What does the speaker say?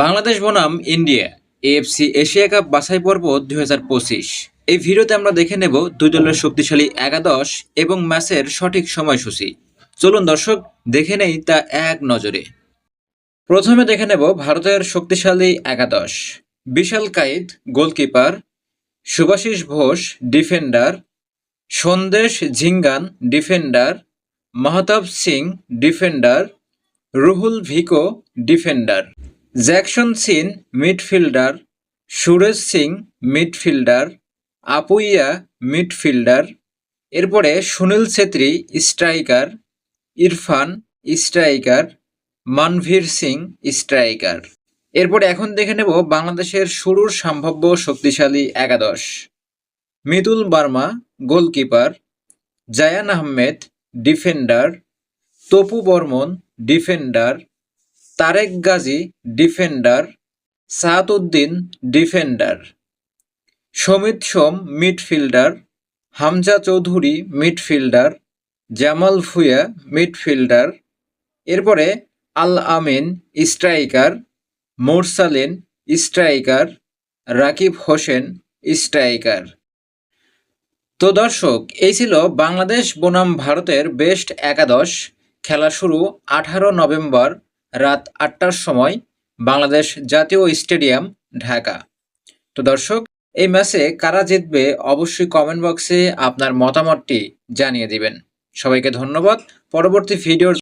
বাংলাদেশ বনাম India AFC Asia cup বাছাই পর্ব দু হাজার পঁচিশ। এই ভিডিওতে আমরা দেখে নেব দুই দলের শক্তিশালী একাদশ এবং ম্যাচের সঠিক সময়সূচি। চলুন দর্শক, দেখে নেই তা এক নজরে। প্রথমে দেখে নেব ভারতের শক্তিশালী একাদশ। Vishal Kaith, goalkeeper Subhasish Ghosh, defender, Sandesh Jhingan, defender, Mehtab Singh, defender, Rahul Bheke, defender. Jeakson Singh, midfielder, Suresh Singh, midfielder, Apuia, midfielder, এরপরে Sunil Chhetri, striker, Irfan, striker, Manvir Singh, striker. এরপরে এখন দেখে নেব বাংলাদেশের শুরুর সম্ভাব্য শক্তিশালী একাদশ। Mitul Barma, goalkeeper, Zayan Ahmed, defender, Topu Barman, defender Tareq Gazi, defender Sahatuddin defender. Shomit Shome, midfielder. Hamza Choudhury, midfielder. Jamal Bhuyan midfielder. এরপরে Al Amin, striker. Morsalin, striker. Rakib Hossain, striker. তো দর্শক, এই ছিল বাংলাদেশ বনাম ভারতের best একাদশ। খেলা শুরু আঠারো নভেম্বর রাত আটটার সময় বাংলাদেশ জাতীয় স্টেডিয়াম, ঢাকা। তো দর্শক, এই ম্যাচে কারা জিতবে অবশ্যই কমেন্ট বক্সে আপনার মতামতটি জানিয়ে দিবেন। সবাইকে ধন্যবাদ। পরবর্তী ভিডিওর